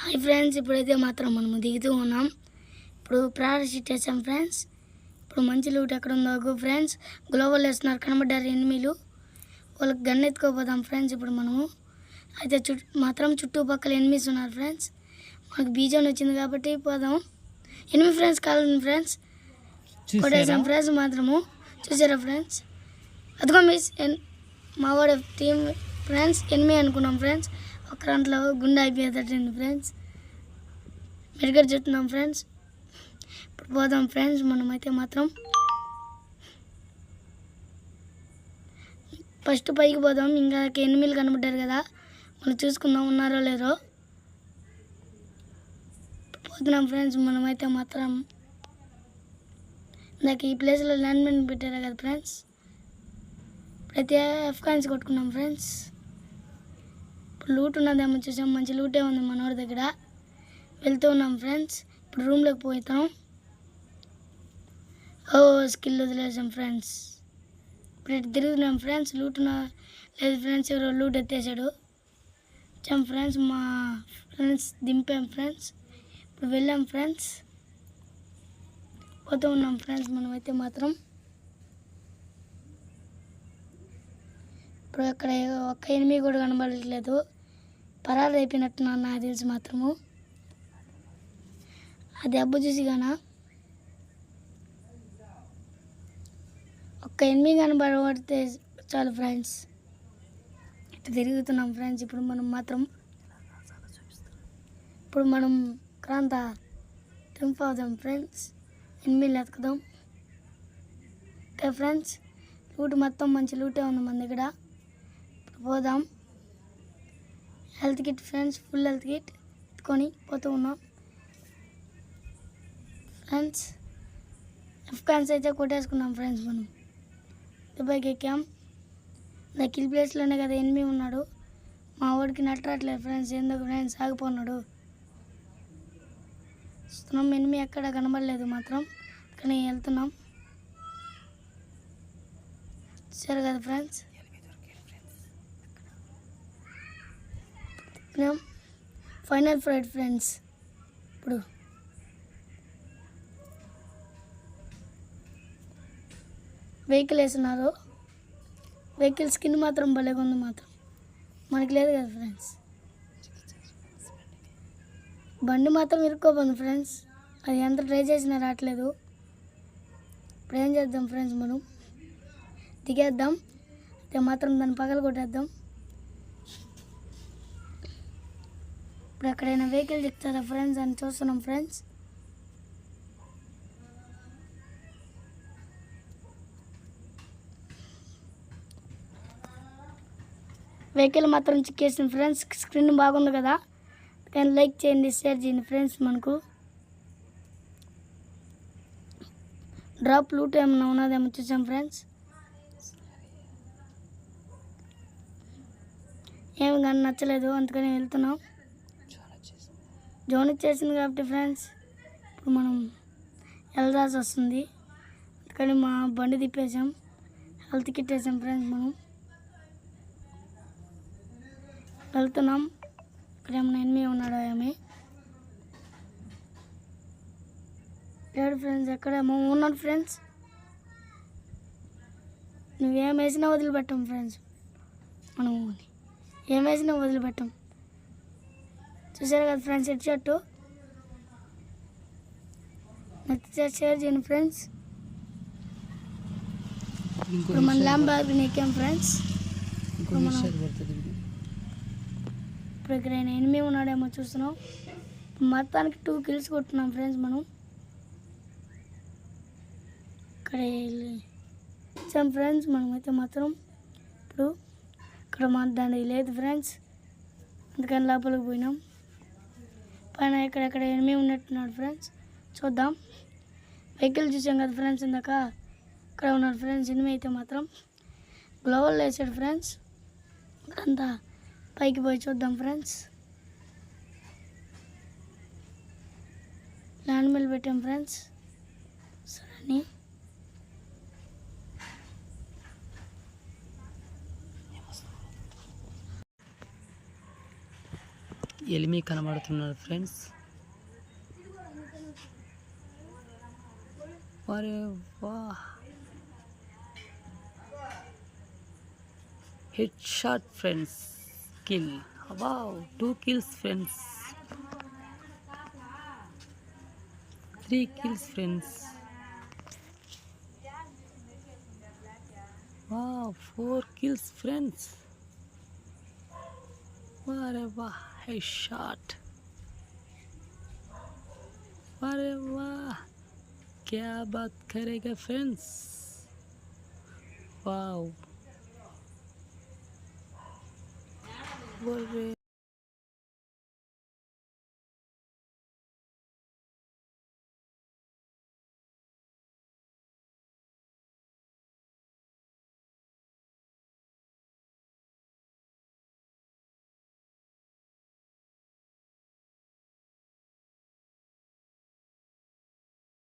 Hi friends ఇప్పుడైతే మాత్రం మనము దిగుతూ ఉన్నాం. ఇప్పుడు ప్రారంభించాం చేసాం ఫ్రెండ్స్ ఇప్పుడు మంచి లూట్ ఎక్కడ ఉందో ఫ్రెండ్స్ గ్లోబల్ వేస్తున్నారు కనబడ్డారు ఎనిమిలు. వాళ్ళకి గన్ ఎత్తుకోపోదాం ఫ్రెండ్స్ ఇప్పుడు మనము. అయితే చుట్టూ మాత్రం చుట్టుపక్కల ఎనిమిస్ ఉన్నారు ఫ్రెండ్స్ మనకు బీజం వచ్చింది కాబట్టి పోదాం. ఎనిమిది ఫ్రెండ్స్ కావాలి ఫ్రెండ్స్ కొట్టేసాం ఫ్రెండ్స్ మాత్రము. చూసారా ఫ్రెండ్స్ అదిగో మిస్ మా వాడు టీం ఫ్రెండ్స్ ఎనిమిది అనుకున్నాం ఫ్రెండ్స్ ఒక దాంట్లో గుండె అయిపోయేటట్టుంది ఫ్రెండ్స్ మెరుగడ చెప్తున్నాం ఫ్రెండ్స్ ఇప్పుడు పోదాం ఫ్రెండ్స్ మనమైతే మాత్రం ఫస్ట్ పైకి పోదాం. ఇంకా ఎనిమిది కనబడ్డారు కదా మనం చూసుకుందాం ఉన్నారో లేరో. పోతున్నాం ఫ్రెండ్స్ మనమైతే మాత్రం ఇందాక ఈ ప్లేస్లో ల్యాండ్ మైన్ పెట్టారు కదా ఫ్రెండ్స్ ప్రతి ఎఫ్ కాయిన్స్ కొట్టుకున్నాం ఫ్రెండ్స్ ఇప్పుడు లూట్ ఉన్నదేమో చూసాం మంచి లూటే ఉంది మనోడి దగ్గర. వెళ్తూ ఉన్నాం ఫ్రెండ్స్ ఇప్పుడు రూమ్లోకి పోతాం ఓ స్కిల్ వదిలేసాం ఫ్రెండ్స్ ఇప్పుడు ఇటు తిరుగుతున్నాం ఫ్రెండ్స్ లూట్ ఉన్న- లేదు ఫ్రెండ్స్ ఎవరో లూట్ ఎత్తేసాడు. వచ్చాం ఫ్రెండ్స్ మా ఫ్రెండ్స్ దింపాం ఫ్రెండ్స్ ఇప్పుడు వెళ్ళాం ఫ్రెండ్స్ పోతూ ఉన్నాం ఫ్రెండ్స్ మనమైతే మాత్రం ఇప్పుడు అక్కడ ఒక్క ఎనిమిది కూడా కనబడట్లేదు పరారు అయిపోయినట్టు నాకు తెలిసి మాత్రము. ఆ దెబ్బ చూసి కానా ఒక్క ఎనిమిది కనబడబడితే చాలు ఫ్రెండ్స్ ఇటు తిరుగుతున్నాం ఫ్రెండ్స్ ఇప్పుడు మనం మాత్రం ఇప్పుడు మనం క్రాంత ట్రింప్ అవుదాం ఫ్రెండ్స్ ఎనిమిది ఎత్తుకుదాం ఓకే ఫ్రెండ్స్ లూట్ మొత్తం మంచి లూటే ఉంది మన దగ్గర. పోదాం. Health kit friends full health kit ఎత్తుకొని పోతూ ఉన్నాం. ఫ్రెండ్స్ ఎఫ్కాన్స్ అయితే కొట్టేసుకున్నాం ఫ్రెండ్స్ మనం. దుబాయ్కి ఎక్కాం. నా కిల్ ప్లేస్లోనే కదా ఎనిమి ఉన్నాడు. మా వాడికి నట్టట్లేదు ఫ్రెండ్స్ ఎందుకు ఫ్రెండ్స్ ఆగిపోన్నాడు. చూస్తున్నాం ఎనిమిది ఎక్కడ కనబడలేదు మాత్రం. కానీ వెళ్తున్నాం. సరే కదా ఫ్రెండ్స్ ఫైనల్ ఫ్రైడ్ ఫ్రెండ్స్ ఇప్పుడు. వెహికల్ వేస్తున్నారు వెహికల్ స్కిన్ మాత్రం భలేగా ఉంది మాత్రం. మనకి లేదు కదా ఫ్రెండ్స్ బండి మాత్రం ఇరుక్కోపోతుంది ఫ్రెండ్స్ అది ఎంత ట్రై చేసినా రావట్లేదు. ఇప్పుడు ఏం చేద్దాం ఫ్రెండ్స్ మనం? దిగేద్దాం. అయితే మాత్రం దాన్ని పగల కొట్టేద్దాం ఇప్పుడు ఎక్కడైనా వెహికల్ చెప్తారా ఫ్రెండ్స్ అని చూస్తున్నాం ఫ్రెండ్స్ వెహికల్ మాత్రం చిక్కేసింది ఫ్రెండ్స్ స్క్రీన్ బాగుంది కదా? కానీ లైక్ చేయండి షేర్ చేయండి ఫ్రెండ్స్ మనకు. డ్రాప్ లూట్ ఏమన్నా ఉన్నదేమో చూసాం ఫ్రెండ్స్ ఏమి కానీ నచ్చలేదు అందుకని వెళ్తున్నాం. జోన్ ఇచ్చేసింది కాబట్టి ఫ్రెండ్స్ ఇప్పుడు మనం వెళ్ళాల్సి వస్తుంది. అందుకని మా బండి తిప్పేసాం హెల్త్ కిట్ వేసాం ఫ్రెండ్స్ మనం. వెళ్తున్నాం. ఇక్కడ ఏమైనా ఎనిమిది ఉన్నాడు ఏమి లేడు ఫ్రెండ్స్ ఎక్కడేమో ఉన్నాడు ఫ్రెండ్స్ నువ్వేం వేసినా వదిలిపెట్టాం ఫ్రెండ్స్ మనం ఏం వేసినా వదిలిపెట్టాం. చూసారు కదా ఫ్రెండ్స్ హెడ్ షర్టు నచ్చితే షేర్ చేయండి ఫ్రెండ్స్ ఇప్పుడు మన ల్యాంబాగ్ నీకేం ఫ్రెండ్స్ ఇప్పుడు మనం ఇప్పుడు ఇక్కడ ఆయన ఎనిమిది ఉన్నాడేమో చూస్తున్నాం. మొత్తానికి టూ కిల్స్ కొట్టున్నాం ఫ్రెండ్స్ మనం. ఇక్కడ వచ్చాం ఫ్రెండ్స్ మనమైతే మాత్రం. ఇప్పుడు ఇక్కడ మా దాని లేదు ఫ్రెండ్స్ అందుకని లోపలికి పోయినాం. పైన ఎక్కడెక్కడ ఎనిమి ఉన్నట్టున్నాడు ఫ్రెండ్స్ చూద్దాం. వెహికల్ చూసాం కదా ఫ్రెండ్స్ ఇందాక? ఇక్కడ ఉన్నాడు ఫ్రెండ్స్ ఎనిమి అయితే మాత్రం. గ్లోవల్ వేసాడు ఫ్రెండ్స్ అంతా పైకి పోయి చూద్దాం ఫ్రెండ్స్ ల్యాండ్ మిల్ పెట్టాం ఫ్రెండ్స్ సరే ఎలిమి కనబడుతున్నారు ఫ్రెండ్స్. అరే వా. Head shot friends kill wow two kills friends three kills friends wow four kills friends अरे वाह है शॉट अरे वाह क्या बात करेगा फ्रेंड्स रहे